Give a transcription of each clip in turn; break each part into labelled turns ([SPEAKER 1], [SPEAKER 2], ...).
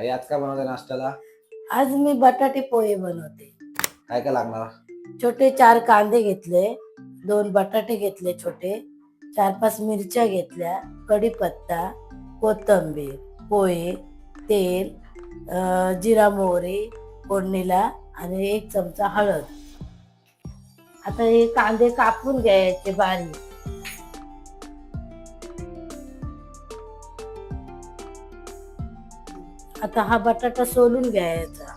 [SPEAKER 1] आई आज काय बनवते नाश्त्याला?
[SPEAKER 2] आज मी बटाटे पोहे बनवते.
[SPEAKER 1] काय काय लागणार?
[SPEAKER 2] छोटे चार कांदे घेतले दोन बटाटे घेतले छोटे चार पाच मिरच्या घेतल्या कढीपत्ता कोथिंबीर पोहे तेल अं, जिरा मोहरी फोडणीला आणि एक चमचा हळद. आता हे कांदे कापून घ्यायचे बारीक. आता हा बटाटा सोलून घ्यायचा.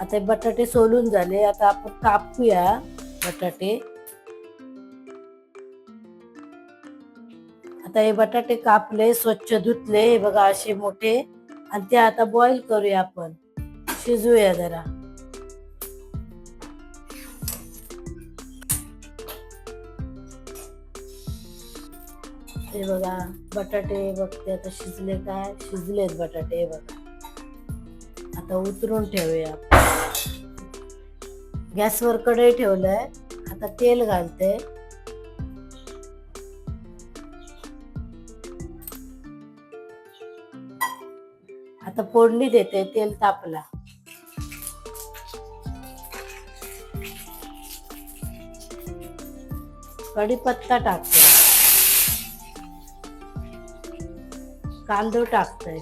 [SPEAKER 2] आता हे बटाटे सोलून झाले. आता आपण कापूया बटाटे. आता हे बटाटे कापले स्वच्छ धुतले. हे बघा असे मोठे. आणि ते आता बॉईल करूया आपण. शिजूया जरा. हे बघा बटाटे बघते आता शिजले काय? शिजलेत बटाटे बघा. आता उतरून ठेवूया. गॅसवर कढई ठेवलंय. आता तेल घालते. आता फोडणी देते तेल तापला. कढीपत्ता टाकते. कांदो टाकतोय.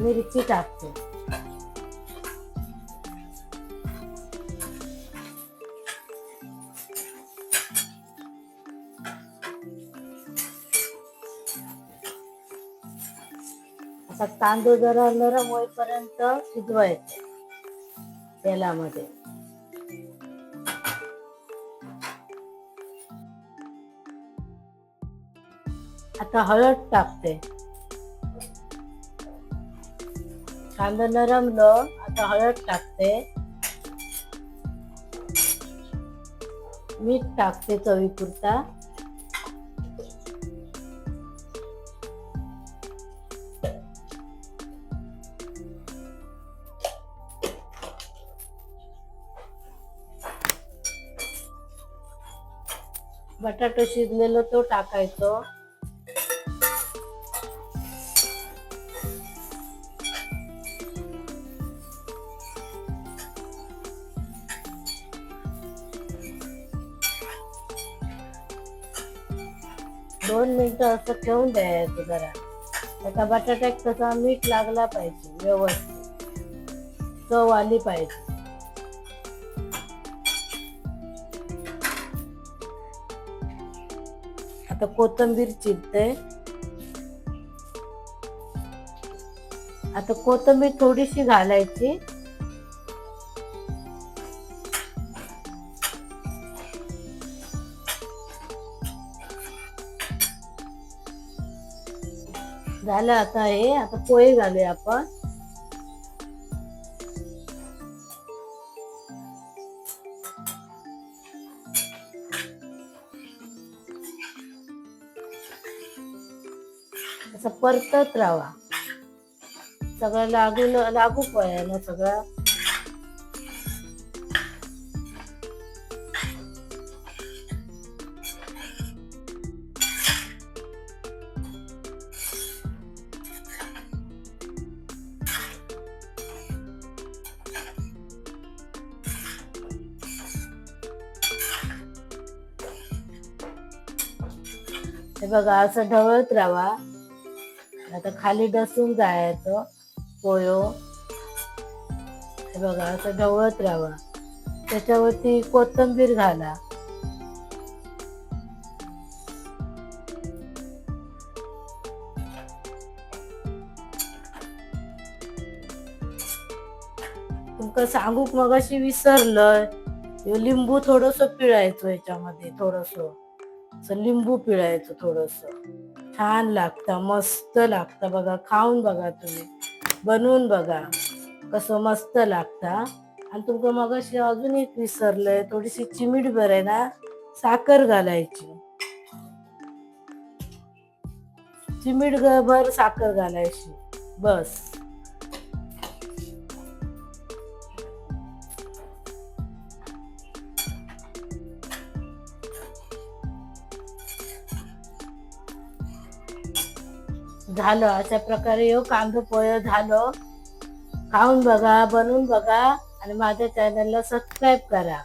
[SPEAKER 2] मिरची टाकते आता तांदूळ जरा नरम होईपर्यंत शिजवायचं तेलामध्ये. आता हळद टाकते. कांदा नरमलं आता हळद टाकते. मीठ टाकते चवीपुरता. बटाटो शिजलेलो तो टाकायचो. दोन मिनिटं असं ठेवून द्यायचं जरा. आता बटाट्यात तसा मीठ लागला पाहिजे व्यवस्थित. चव आली पाहिजे. आता कोथिंबीर चिरते आता कोथिंबीर थोडीशी घालायची. झालं आता हे आता पोहे घालूया आपण. असं परतत राहा. सगळं लागू लागू पोह्याला सगळं. हे बघा असं ढवळत राहा. आता खाली डसून जायचं पोयो. हे बघा असं ढवळत राहा. त्याच्यावरती कोथिंबीर घाला. तुमका सांगूक मग अशी विसरलं लिंबू थोडस पिळायचो याच्यामध्ये थोडस. असं लिंबू पिळायचं थोडस. छान लागतं मस्त लागतं बघा खाऊन बघा तुम्ही. बनवून बघा. कसं मस्त लागतं आणि तुमचं मग अजून एक विसरलंय थोडीशी चिमीट बर आहे ना साखर घालायची. चिमीट भर साखर घालायची. बस. झालं. अशा प्रकारे यो कांदा पोहे झालं. खाऊन बघा बनवून बघा आणि माझ्या चॅनलला सबस्क्राईब करा.